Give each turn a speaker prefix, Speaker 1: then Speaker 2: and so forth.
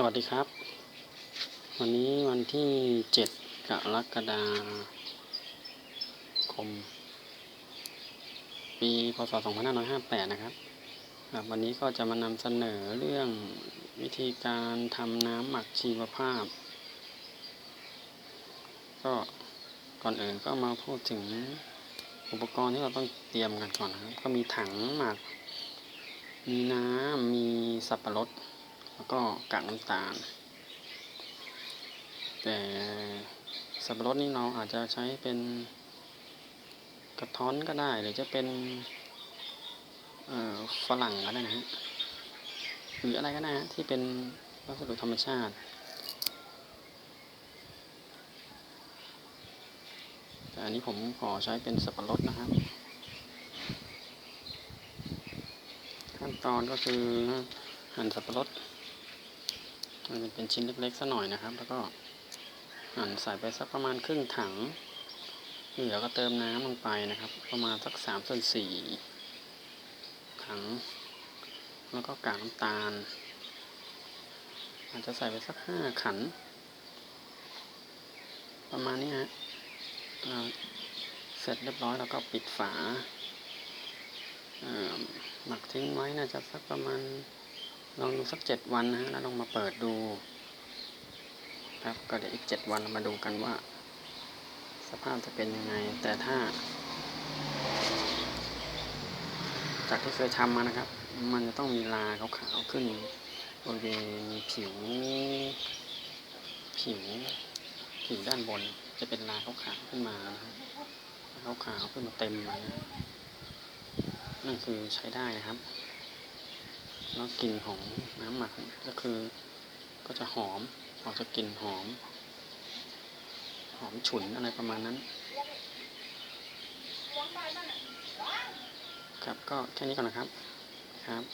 Speaker 1: สวัสดีครับ วันนี้วันที่เจ็ดกรกฎาคม ปีพศ 2558 นะครับครับ วันนี้ก็จะมานำเสนอเรื่องวิธีการทำน้ำหมักชีวภาพ ก็ก่อนอื่นก็มาพูดถึงอุปกรณ์ที่เราต้องเตรียมกันก่อนนะครับ ก็มีถังหมัก มีน้ำมีสับปะรด แล้วก็กากน้ำตาล แต่สับปะรดนี่เราอาจจะใช้เป็นกระท้อนก็ได้หรือจะเป็นฝรั่งก็ได้นะฮะหรืออะไรก็ได้ฮะที่เป็นวัสดุธรรมชาติ แต่อันนี้ผมขอใช้เป็นสับปะรดนะครับ ขั้นตอนก็คือหั่นสับปะรด มันจะเป็นชิ้นเล็กๆสักหน่อยนะครับ แล้วก็หั่นใส่ไปสักประมาณครึ่งถังเหลือก็เติมน้ำลงไปนะครับ ประมาณสักสามส่วนสี่ถัง แล้วก็กากน้ำตาล อาจจะใส่ไปสักห้าขัน ประมาณนี้ฮะเสร็จเรียบร้อยแล้วก็ปิดฝาหมักทิ้งไว้น่าจะสักประมาณ ลองดูสักเจ็ดวันนะฮะแล้วลองมาเปิดดูครับก็เดี๋ยวอีกเจ็ดวันมาดูกันว่า สภาพจะเป็นยังไง แต่ถ้า จากที่เคยทำมานะครับ มันจะต้องมีลาขาวๆขึ้นบริเวณผิว ผิว ผิวด้านบนจะเป็นลาขาวๆขึ้นมานะครับขาวๆขึ้นมาเต็มเลยนั่นคือใช้ได้นะครับ แล้วกลิ่นของน้ำหมักก็คือ ก็จะหอมออกจะกลิ่นหอม หอมฉุนอะไรประมาณนั้น ครับก็แค่นี้ก่อนนะครับครับ